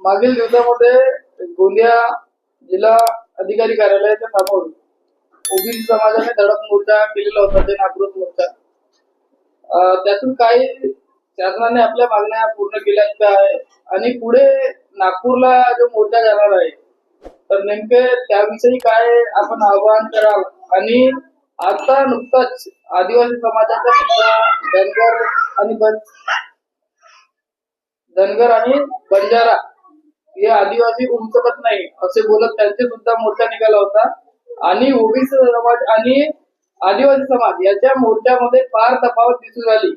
मागील दिवसामध्ये गोंदिया जिल्हा अधिकारी कार्यालयाच्या समोर ओबीसी समाजाने धडक मोर्चा केलेला होता ते नागपूर मोर्चा. त्यातून काही शासनाने आपल्या मागण्या पूर्ण केल्या का आहे? आणि पुढे नागपूरला जो मोर्चा जाणार आहे तर नेमके त्याविषयी काय आपण आवाहन कराल? आणि आता नुकताच आदिवासी समाजाचा सुद्धा धनगर आणि धनगर आणि बंजारा हे आदिवासी उंचवत नाही असे बोलत त्यांचे सुद्धा मोर्चा निघाला होता. आणि ओबीसी समाज आणि आदिवासी समाज याच्या मोर्चामध्ये फार तफावत दिसून आली.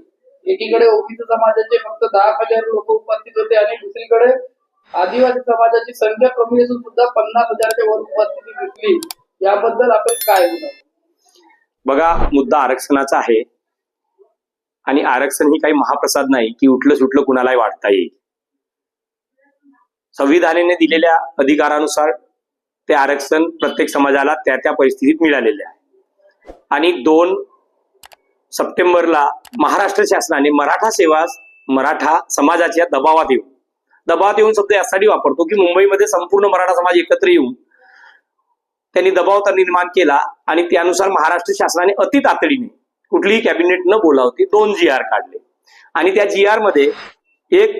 एकीकडे ओबीसी समाजाचे फक्त दहा हजार लोक उपस्थित होते आणि दुसरीकडे आदिवासी समाजाची संख्या कमी असून सुद्धा पन्नास हजारच्या वर उपस्थिती दिसली. याबद्दल आपण काय बघा मुद्दा आरक्षणाचा आहे. आणि आरक्षण ही काही महाप्रसाद नाही की उठलं सुटलं कुणालाही वाटता येईल. संविधानाने दिलेल्या अधिकारानुसार ते आरक्षण प्रत्येक समाजाला त्या त्या परिस्थितीत मिळालेले आहे. आणि दोन सप्टेंबरला महाराष्ट्र शासनाने मराठा सेवा मराठा समाजाच्या दबावात येऊन दबावात येऊन शब्द यासाठी वापरतो की मुंबईमध्ये संपूर्ण मराठा समाज एकत्र येऊन त्यांनी दबाव तर निर्माण केला आणि त्यानुसार महाराष्ट्र शासनाने अति तातडीने कुठलीही कॅबिनेट न बोलावती दोन जी आर काढले. आणि त्या जी आरमध्ये एक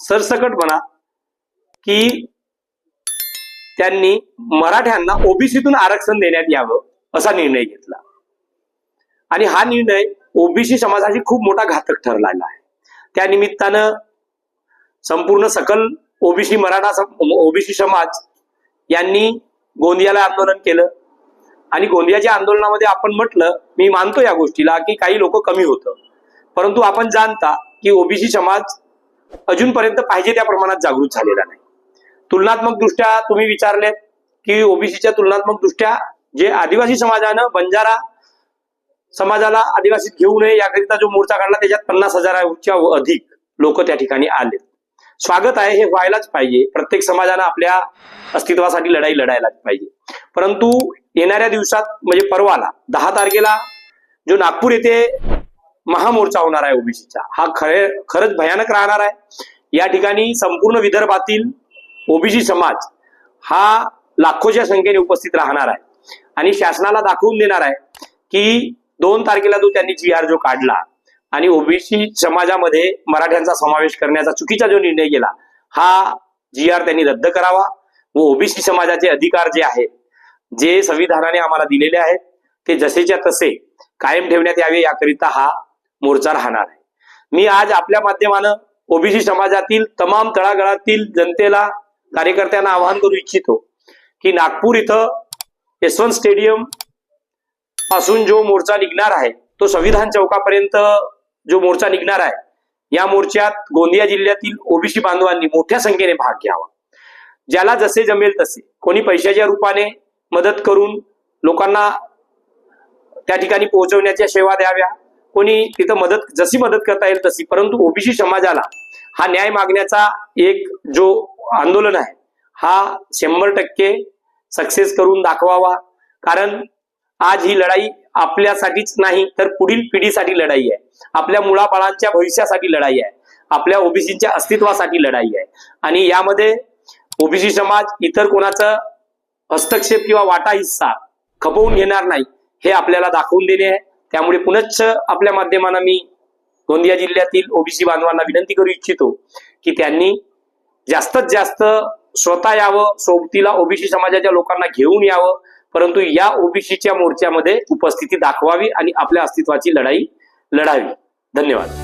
सरसकट म्हणा की त्यांनी मराठ्यांना ओबीसीतून आरक्षण देण्यात यावं असा निर्णय घेतला. आणि हा निर्णय ओबीसी समाजाशी खूप मोठा घातक ठरलेला आहे. त्या निमित्तानं संपूर्ण सकल ओबीसी मराठा ओबीसी समाज यांनी गोंदियाला आंदोलन केलं. आणि गोंदियाच्या आंदोलनामध्ये आपण म्हटलं मी मानतो या गोष्टीला की काही लोक कमी होतं. परंतु आपण जाणता की ओबीसी समाज अजूनपर्यंत पाहिजे त्या प्रमाणात जागृत झालेला नाही. तुलनात्मक दृष्ट्या तुम्ही विचारलेत की ओबीसीच्या तुलनात्मक दृष्ट्या जे आदिवासी समाजानं बंजारा समाजाला आदिवासीत घेऊ नये याकरिता जो मोर्चा काढला त्याच्यात पन्नास हजाराच्या अधिक लोक त्या ठिकाणी आले. स्वागत आहे हे व्हायलाच पाहिजे. प्रत्येक समाजानं आपल्या अस्तित्वासाठी लढाई लढायलाच पाहिजे. परंतु येणाऱ्या दिवसात म्हणजे परवाला दहा तारखेला जो नागपूर येथे महामोर्चा होणार आहे ओबीसीचा हा खरे खरंच भयानक राहणार आहे. या ठिकाणी संपूर्ण विदर्भातील ओबीसी समाज हा लाखोच्या संख्येने उपस्थित राहणार आहे. आणि शासनाला दाखवून देणार आहे की दोन तारखेला जो त्यांनी जी आर जो काढला आणि ओबीसी समाजामध्ये मराठ्यांचा समावेश करण्याचा चुकीचा जो निर्णय केला हा जी आर त्यांनी रद्द करावा व ओबीसी समाजाचे अधिकार जे आहेत जे संविधानाने आम्हाला दिलेले आहेत ते जसेच्या तसे कायम ठेवण्यात यावे याकरिता हा मोर्चा राहणार आहे. मी आज आपल्या माध्यमानं ओबीसी समाजातील तमाम तळागाळातील जनतेला कार्यकर्त्यांना आवाहन करू इच्छितो की नागपूर इथं यशवंत स्टेडियमपासून जो मोर्चा निघणार आहे तो संविधान चौकापर्यंत जो मोर्चा निघणार आहे या मोर्चात गोंदिया जिल्ह्यातील ओबीसी बांधवांनी मोठ्या संख्येने भाग घ्यावा. ज्याला जसे जमेल तसे. कोणी पैशाच्या रूपाने मदत करून लोकांना त्या ठिकाणी पोहोचवण्याच्या सेवा द्याव्या. कोणी तिथं मदत जशी मदत करता येईल तशी. परंतु ओबीसी समाजाला हा न्याय मागण्याचा एक जो आंदोलन आहे. हा शंभर टक्के सक्सेस करून दाखवावा. कारण आज ही लढाई आपल्यासाठीच नाही तर पुढील पिढीसाठी लढाई आहे. आपल्या मुळाबाळांच्या भविष्यासाठी लढाई आहे. आपल्या ओबीसीच्या अस्तित्वासाठी लढाई आहे. आणि यामध्ये ओबीसी समाज इतर कोणाचं हस्तक्षेप किंवा वाटा हिस्सा खपवून घेणार नाही हे आपल्याला दाखवून देणे आहे. त्यामुळे पुनश्च आपल्या माध्यमानं मी गोंदिया जिल्ह्यातील ओबीसी बांधवांना विनंती करू इच्छितो की त्यांनी जास्तीत जास्त स्वतः यावं सोबतीला ओबीसी समाजाच्या लोकांना घेऊन यावं परंतु या ओबीसीच्या मोर्चामध्ये उपस्थिती दाखवावी आणि आपल्या अस्तित्वाची लढाई लढावी. धन्यवाद.